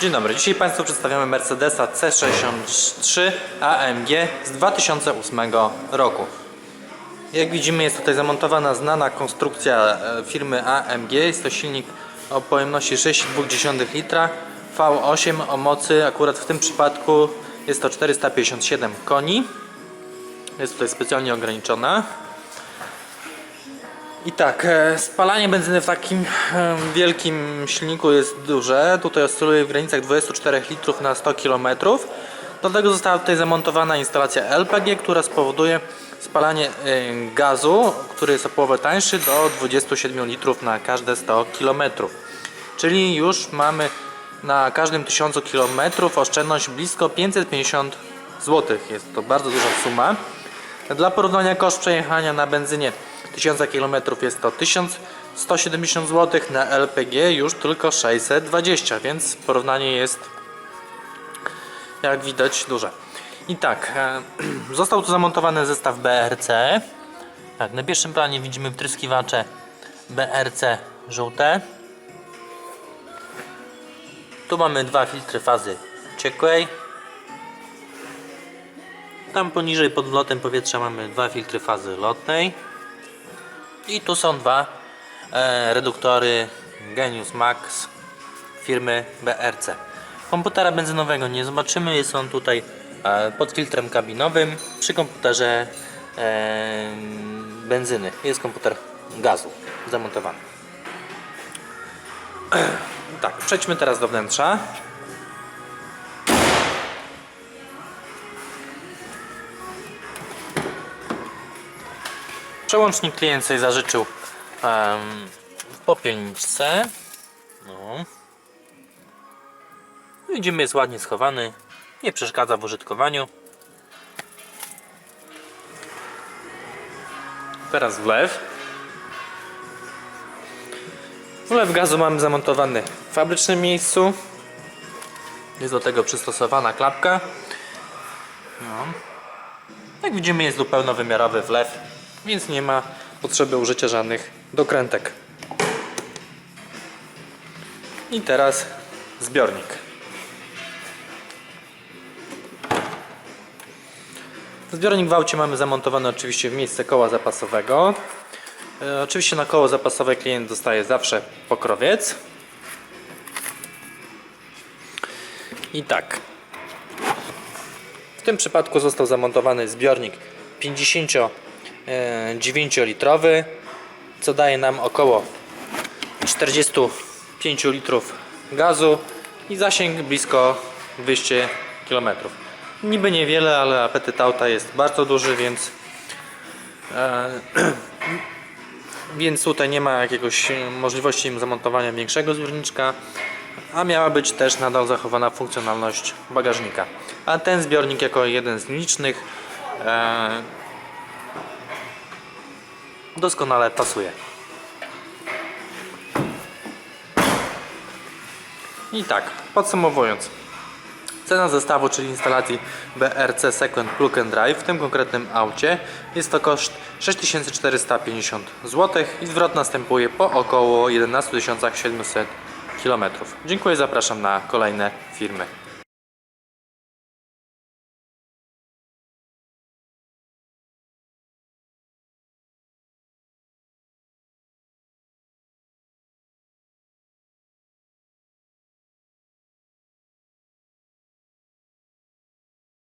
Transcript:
Dzień dobry, dzisiaj Państwu przedstawiamy Mercedesa C63 AMG z 2008 roku. Jak widzimy jest tutaj zamontowana znana konstrukcja e, firmy AMG. Jest to silnik o pojemności 6,2 litra V8 o mocy akurat w tym przypadku jest to 457 koni. Jest tutaj specjalnie ograniczona. I tak, e, spalanie benzyny w takim wielkim silniku jest duże. Tutaj oscyluje w granicach 24 litrów na 100 km. Do tego została tutaj zamontowana instalacja LPG, która spowoduje spalanie gazu, który jest o połowę tańszy, do 27 litrów na każde 100 km. Czyli już mamy na każdym 1000 km oszczędność blisko 550 zł. Jest to bardzo duża suma. Dla porównania koszt przejechania na benzynie 1000 km jest to 1170 zł, na LPG już tylko 620, więc porównanie jest jak widać duże. I tak, e, został tu zamontowany zestaw BRC. Tak, na pierwszym planie widzimy wtryskiwacze BRC żółte. Tu mamy dwa filtry fazy ciekłej. Tam poniżej pod wlotem powietrza mamy dwa filtry fazy lotnej. I tu są dwa e, reduktory Genius Max firmy BRC. Komputera benzynowego nie zobaczymy, jest on tutaj e, pod filtrem kabinowym. Przy komputerze e, benzyny jest komputer gazu zamontowany. Tak, przejdźmy teraz do wnętrza. Przełącznik klient sobie zażyczył em, w popielniczce. No. Widzimy, jest ładnie schowany. Nie przeszkadza w użytkowaniu. Teraz wlew. Wlew gazu mamy zamontowany w fabrycznym miejscu. Jest do tego przystosowana klapka. No. Jak widzimy jest tu pełnowymiarowy wlew, więc nie ma potrzeby użycia żadnych dokrętek. I teraz zbiornik. Zbiornik w aucie mamy zamontowany oczywiście w miejsce koła zapasowego. E, Oczywiście na koło zapasowe klient dostaje zawsze pokrowiec. I tak, w tym przypadku został zamontowany zbiornik 59-litrowy, co daje nam około 45 litrów gazu i zasięg blisko 200 km. Niby niewiele, ale apetyt auta jest bardzo duży, więc e, więc tutaj nie ma jakiegoś możliwości zamontowania większego zbiorniczka, a miała być też nadal zachowana funkcjonalność bagażnika. A ten zbiornik jako jeden z licznych e, doskonale pasuje. I tak, podsumowując. Cena zestawu, czyli instalacji BRC Sequent Plug and Drive w tym konkretnym aucie jest to koszt 6450 zł i zwrot następuje po około 11 700 km. Dziękuję, zapraszam na kolejne filmy.